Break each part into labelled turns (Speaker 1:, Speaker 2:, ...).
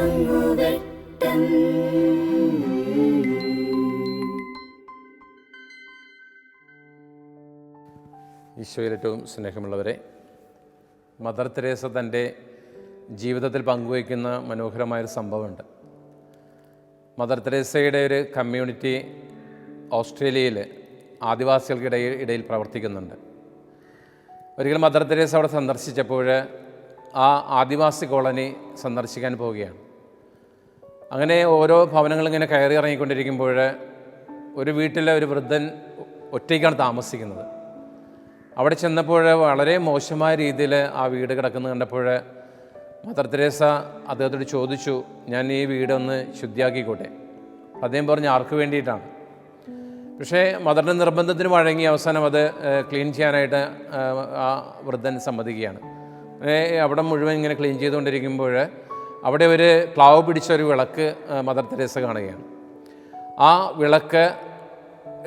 Speaker 1: നുറുങ്ങുവെട്ടം
Speaker 2: ഈശോയിൽ ഏറ്റവും സ്നേഹമുള്ളവരെ മദർ തെരേസ തന്റെ ജീവിതത്തിൽ പങ്കുവയ്ക്കുന്ന മനോഹരമായൊരു സംഭവമുണ്ട്. മദർ തെരേസയുടെ ഒരു കമ്മ്യൂണിറ്റി ഓസ്ട്രേലിയയിൽ ആദിവാസികൾക്കിടയിൽ ഇടയിൽ പ്രവർത്തിക്കുന്നുണ്ട്. ഒരിക്കൽ മദർ തെരേസ അവിടെ സന്ദർശിച്ചപ്പോൾ ആ ആദിവാസി കോളനി സന്ദർശിക്കാൻ പോവുകയാണ്. അങ്ങനെ ഓരോ ഭവനങ്ങളും ഇങ്ങനെ കയറി ഇറങ്ങിക്കൊണ്ടിരിക്കുമ്പോൾ ഒരു വീട്ടിലെ ഒരു വൃദ്ധൻ ഒറ്റയ്ക്കാണ് താമസിക്കുന്നത്. അവിടെ ചെന്നപ്പോൾ വളരെ മോശമായ രീതിയിൽ ആ വീട് കിടക്കുന്നത് കണ്ടപ്പോൾ മദർ തെരേസ അദ്ദേഹത്തോട് ചോദിച്ചു ഞാൻ ഈ വീടൊന്ന് ശുദ്ധിയാക്കിക്കോട്ടെ? അദ്ദേഹം പറഞ്ഞു ആർക്ക് വേണ്ടിയിട്ടാണ്? പക്ഷേ മദറിന്റെ നിർബന്ധത്തിന് വഴങ്ങി അവസാനം അത് ക്ലീൻ ചെയ്യാനായിട്ട് ആ വൃദ്ധൻ സമ്മതിക്കുകയാണ്. അവിടെ മുഴുവൻ ഇങ്ങനെ ക്ലീൻ ചെയ്തുകൊണ്ടിരിക്കുമ്പോൾ അവിടെ ഒരു പ്ലാവ് പിടിച്ച ഒരു വിളക്ക് മദർ തെരേസ കാണുകയാണ്. ആ വിളക്ക്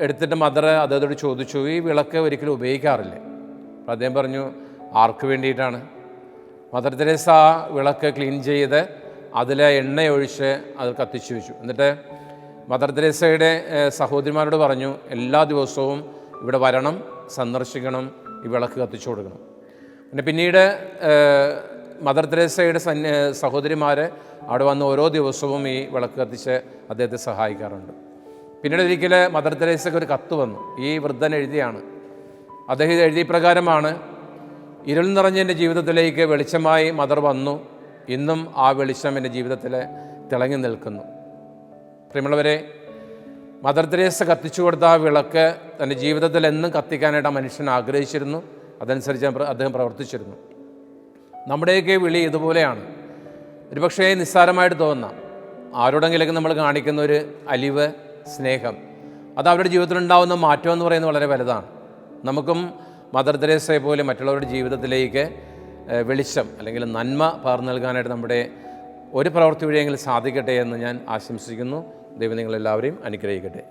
Speaker 2: എടുത്തിട്ട് മദർ അദ്ദേഹത്തോട് ചോദിച്ചു ഈ വിളക്ക് ഒരിക്കലും ഉപയോഗിക്കാറില്ല? അദ്ദേഹം പറഞ്ഞു ആർക്ക് വേണ്ടിയിട്ടാണ്? മദർ തെരേസ വിളക്ക് ക്ലീൻ ചെയ്ത് അതിൽ എണ്ണയൊഴിച്ച് അത് കത്തിച്ചു വെച്ചു. എന്നിട്ട് മദർ തെരേസയുടെ സഹോദരിമാരോട് പറഞ്ഞു എല്ലാ ദിവസവും ഇവിടെ വരണം സന്ദർശിക്കണം ഈ വിളക്ക് കത്തിച്ചു കൊടുക്കണം. പിന്നെ പിന്നീട് മദർ തെരേസയുടെ സന്യ സഹോദരിമാർ അവിടെ വന്ന് ഓരോ ദിവസവും ഈ വിളക്ക് കത്തിച്ച് അദ്ദേഹത്തെ സഹായിക്കാറുണ്ട്. പിന്നീട് ഒരിക്കൽ മദർ തെരേസയ്ക്ക് ഒരു കത്ത് വന്നു. ഈ വൃദ്ധൻ എഴുതിയാണ്. അദ്ദേഹം എഴുതിയ പ്രകാരമാണ് ഇരുൾ നിറഞ്ഞ എന്റെ ജീവിതത്തിലേക്ക് വെളിച്ചമായി മദർ വന്നു. ഇന്നും ആ വെളിച്ചം എന്റെ ജീവിതത്തിൽ തിളങ്ങി നിൽക്കുന്നു. പ്രിയമുള്ളവരെ മദർ തെരേസ കത്തിച്ചു കൊടുത്ത ആ വിളക്ക് തന്റെ ജീവിതത്തിൽ എന്നും കത്തിക്കാനായിട്ട് ആ മനുഷ്യൻ ആഗ്രഹിച്ചിരുന്നു. അതനുസരിച്ച് അദ്ദേഹം പ്രവർത്തിച്ചിരുന്നു. നമ്മുടെയൊക്കെ വിളി ഇതുപോലെയാണ്. ഒരുപക്ഷേ നിസ്സാരമായിട്ട് തോന്നാം. ആരോടെങ്കിലൊക്കെ നമ്മൾ കാണിക്കുന്ന ഒരു അലിവ് സ്നേഹം അത് അവരുടെ ജീവിതത്തിലുണ്ടാവുന്ന മാറ്റം എന്ന് പറയുന്നത് വളരെ വലുതാണ്. നമുക്കും മദർ തെരേസയെ പോലെ മറ്റുള്ളവരുടെ ജീവിതത്തിലേക്ക് വെളിച്ചം അല്ലെങ്കിൽ നന്മ പകർന്നു നൽകാനായിട്ട് നമ്മുടെ ഒരു പ്രവൃത്തി വഴിയെങ്കിലും സാധിക്കട്ടെ എന്ന് ഞാൻ ആശംസിക്കുന്നു. ദൈവം നിങ്ങളെല്ലാവരെയും അനുഗ്രഹിക്കട്ടെ.